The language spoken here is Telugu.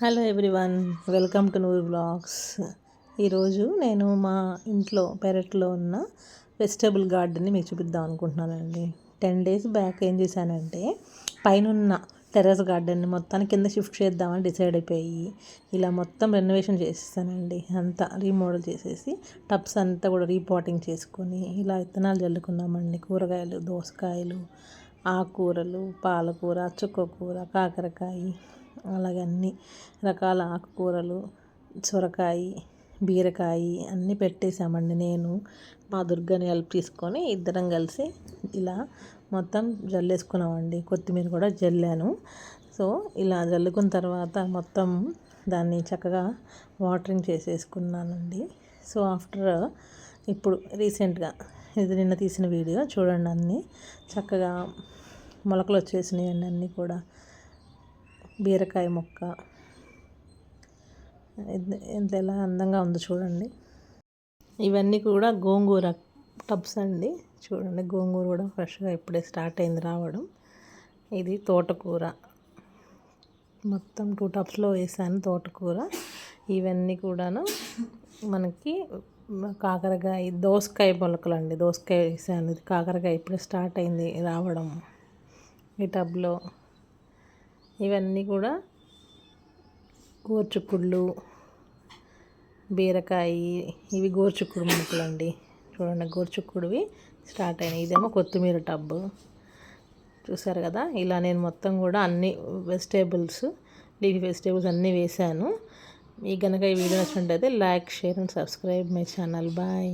Hello everyone welcome to Noor blogs. ఈరోజు నేను మా ఇంట్లో పెరట్లో ఉన్న వెజిటేబుల్ గార్డెన్ని మీకు చూపిద్దాం అనుకుంటున్నానండి. టెన్ డేస్ బ్యాక్ ఏం చేశానంటే పైన టెర్రస్ గార్డెన్ని మొత్తాన్ని కింద షిఫ్ట్ చేద్దామని డిసైడ్ అయిపోయి ఇలా మొత్తం రెనోవేషన్ చేసేసానండి. అంతా రీమోడల్ చేసేసి టబ్స్ అంతా కూడా రీపాటింగ్ చేసుకొని ఇలా విత్తనాలు చల్లుకున్నామండి కూరగాయలు దోసకాయలు ఆకుకూరలు పాలకూర చుక్కకూర కాకరకాయ అలాగే అన్ని రకాల ఆకుకూరలు సొరకాయ బీరకాయ అన్నీ పెట్టేశామండి నేను. మా దుర్గని హెల్ప్ తీసుకొని ఇద్దరం కలిసి ఇలా మొత్తం జల్లేసుకున్నామండి. కొత్తిమీర కూడా జల్లాను. సో ఇలా జల్లుకున్న తర్వాత మొత్తం దాన్ని చక్కగా వాటరింగ్ చేసేసుకున్నానండి. సో ఆఫ్టర్ ఇప్పుడు రీసెంట్గా ఇది నిన్న తీసిన వీడియో. చూడండి అన్నీ. చక్కగా మొలకలు వచ్చేసినాయి అండి అన్నీ కూడా. బీరకాయ మొక్క. ఎంత ఎలా అందంగా ఉందో చూడండి. ఇవన్నీ కూడా గోంగూర టబ్స్ అండి. చూడండి గోంగూర కూడా ఫ్రెష్గా ఇప్పుడే స్టార్ట్ అయింది రావడం. ఇది తోటకూర. మొత్తం టూ టబ్స్లో వేసాను తోటకూర. ఇవన్నీ కూడాను మనకి కాకరకాయ దోసకాయ మొలకలు అండి దోసకాయ వేసాను. ఇది కాకరకాయ ఇప్పుడే స్టార్ట్ అయింది రావడం. ఈ టబ్లో ఇవన్నీ కూడా గోర్చుకుళ్ళు బీరకాయ ఇవి గోర్చుకుడు మొలకలు అండి చూడండి గోర్చుకుడివి స్టార్ట్ అయినాయి. ఇదేమో కొత్తిమీర టబ్బు. చూసారు కదా ఇలా నేను మొత్తం కూడా అన్ని వెజిటేబుల్స్ లీఫీ వెజిటేబుల్స్ అన్నీ వేసాను. మీకు కనుక ఈ వీడియో నచ్చినట్టయితే like share and subscribe my channel. Bye.